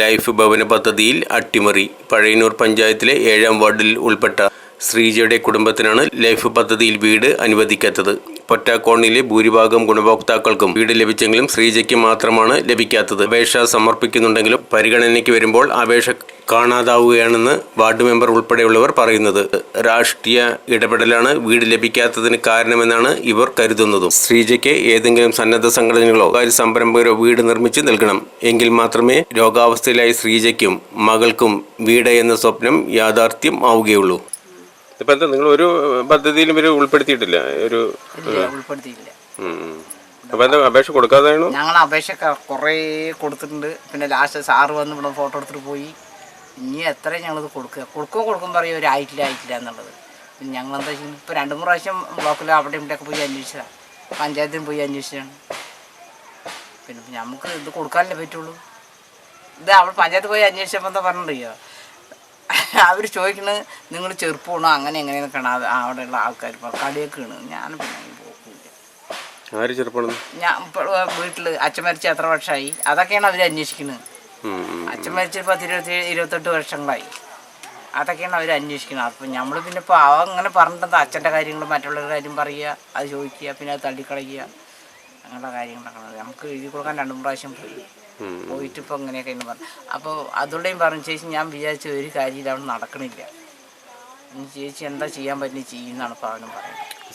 Life ഭവന പദ്ധതിയിൽ അട്ടിമറി. പഴയന്നൂർ പഞ്ചായത്തിലെ ഏഴാം വാർഡിൽ ഉൾപ്പെട്ട ശ്രീജയുടെ കുടുംബത്തിനാണ് ലൈഫ് പദ്ധതിയിൽ വീട് അനുവദിക്കാത്തത്. പൊറ്റാക്കോണിലെ ഭൂരിഭാഗം ഗുണഭോക്താക്കൾക്കും വീട് ലഭിച്ചെങ്കിലും ശ്രീജയ്ക്ക് മാത്രമാണ് ലഭിക്കാത്തത്. അപേക്ഷ സമർപ്പിക്കുന്നുണ്ടെങ്കിലും പരിഗണനയ്ക്ക് വരുമ്പോൾ അപേക്ഷ കാണാതാവുകയാണെന്ന് വാർഡ് മെമ്പർ ഉൾപ്പെടെയുള്ളവർ പറയുന്നത്. രാഷ്ട്രീയ ഇടപെടലാണ് വീട് ലഭിക്കാത്തതിന് കാരണമെന്നാണ് ഇവർ കരുതുന്നതും. ശ്രീജയ്ക്ക് ഏതെങ്കിലും സന്നദ്ധ സംഘടനകളോ കാര്യ സംരംഭകരോ വീട് നിർമ്മിച്ച് നൽകണം. എങ്കിൽ മാത്രമേ രോഗാവസ്ഥയിലായ ശ്രീജയ്ക്കും മകൾക്കും വീട് എന്ന സ്വപ്നം യാഥാർത്ഥ്യം ആവുകയുള്ളൂ. ഇപ്പം എന്താ നിങ്ങൾ ഒരു പദ്ധതിയിലും ഇവർ ഉൾപ്പെടുത്തിയിട്ടില്ല? ഒരു എന്താ അപേക്ഷ കൊടുക്കാതെയാണോ? ഞങ്ങൾ അപേക്ഷ കൊറേ കുറേ കൊടുത്തിട്ടുണ്ട്. പിന്നെ ലാസ്റ്റ് സാറ് വന്ന് ഇവിടെ ഫോട്ടോ എടുത്തിട്ട് പോയി. ഇനി എത്ര ഞങ്ങളിത് കൊടുക്കുക. കൊടുക്കും കൊടുക്കും പറയും ഒരു ആയിട്ടില്ല ആയിട്ടില്ല എന്നുള്ളത്. പിന്നെ ഞങ്ങൾ എന്താ ചെയ്യുന്നത്? ഇപ്പോൾ രണ്ട് മൂന്ന് പ്രാവശ്യം ബ്ലോക്കിൽ അവിടെ ഇവിടെയൊക്കെ പോയി അന്വേഷിച്ചതാണ് പഞ്ചായത്തിൽ പോയി അന്വേഷിച്ചാണ് പിന്നെ നമുക്ക് ഇത് കൊടുക്കാനല്ലേ പറ്റുള്ളൂ. ഇത് അവിടെ പഞ്ചായത്ത് പോയി അന്വേഷിച്ചപ്പോൾ എന്താ പറഞ്ഞിട്ടുണ്ടോ അവർ ചോദിക്കുന്നത് നിങ്ങൾ ചെറുപ്പമാണോ? അങ്ങനെ എങ്ങനെയൊക്കെയാണ് അത് അവിടെയുള്ള ആൾക്കാർ കടിയൊക്കെയാണ് ഞാൻ പിന്നെ പോക്കില്ല ഞാൻ ഇപ്പോൾ വീട്ടിൽ അച്ഛൻ മരിച്ച എത്ര വർഷമായി അതൊക്കെയാണ് അവർ അന്വേഷിക്കുന്നത് അച്ഛൻ മരിച്ച പത്ത് ഇരുപത്തി ഇരുപത്തെട്ട് വർഷങ്ങളായി. അതൊക്കെയാണ് അവർ അന്വേഷിക്കുന്നത് അപ്പം നമ്മൾ പിന്നെ ഇപ്പോൾ അവ അങ്ങനെ പറഞ്ഞിട്ട് അച്ഛന്റെ കാര്യങ്ങൾ മറ്റുള്ളവരുടെ കാര്യം പറയുക അത് ചോദിക്കുക പിന്നെ അത് തള്ളിക്കളയുക അങ്ങനെയുള്ള കാര്യങ്ങളൊക്കെ നമുക്ക് എഴുതി കൊടുക്കാൻ രണ്ടു പ്രാവശ്യം പോയി. പോയിട്ട് ഇപ്പോൾ ഇങ്ങനെയൊക്കെ എന്ന് പറഞ്ഞു. അപ്പോൾ അതുകൊണ്ടേയും പറഞ്ഞു ചേച്ചി ഞാൻ വിചാരിച്ച ഒരു കാര്യം അവിടെ നടക്കണില്ല. ഇനി ചേച്ചി എന്താ ചെയ്യാൻ പറ്റുന്ന ചെയ്യുന്നതാണ് ഇപ്പോൾ അവനും പറയുന്നത്.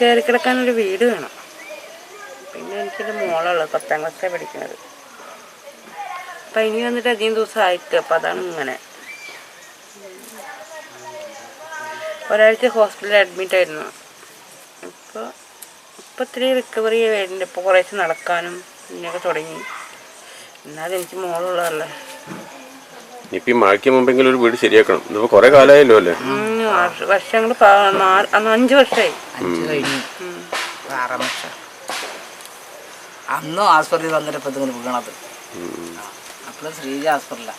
കയറി കിടക്കാനൊരു വീട് വേണം. പിന്നെ എനിക്കൊരു മോളുള്ളത് പത്താം ക്ലാസ്സിലാണ് പഠിക്കുന്നത് അപ്പം ഇനി വന്നിട്ട് അധികം ദിവസം ആയിട്ട് അപ്പം അതാണ് ഇങ്ങനെ. ഒരാഴ്ച ഹോസ്പിറ്റലിൽ അഡ്മിറ്റ് ആയിരുന്നു. ഇപ്പോൾ ഇപ്പൊ ഇത്തിരി റിക്കവറി വരുന്നുണ്ട്. ഇപ്പോൾ കുറേശ്ശെ നടക്കാനും ഇങ്ങനെയൊക്കെ തുടങ്ങി. എന്നാലും എനിക്ക് മോളുള്ളതല്ലേ. ഇപ്പൊ ഈ മഴയ്ക്ക് മുമ്പെങ്കിലും ഒരു വീട് ശരിയാക്കണം. ഇതിപ്പോ കുറെ കാലമായല്ലോ അല്ലേ? വർഷങ്ങൾ അഞ്ച് വർഷമായി അഞ്ച് കഴിഞ്ഞു. ആറാം വർഷം. അന്നും ആസ്പത്രി വന്നിട്ട് ഇപ്പം ഇതിങ്ങനെ വീണത്. आपलाच रेजा हॉस्पिटलला.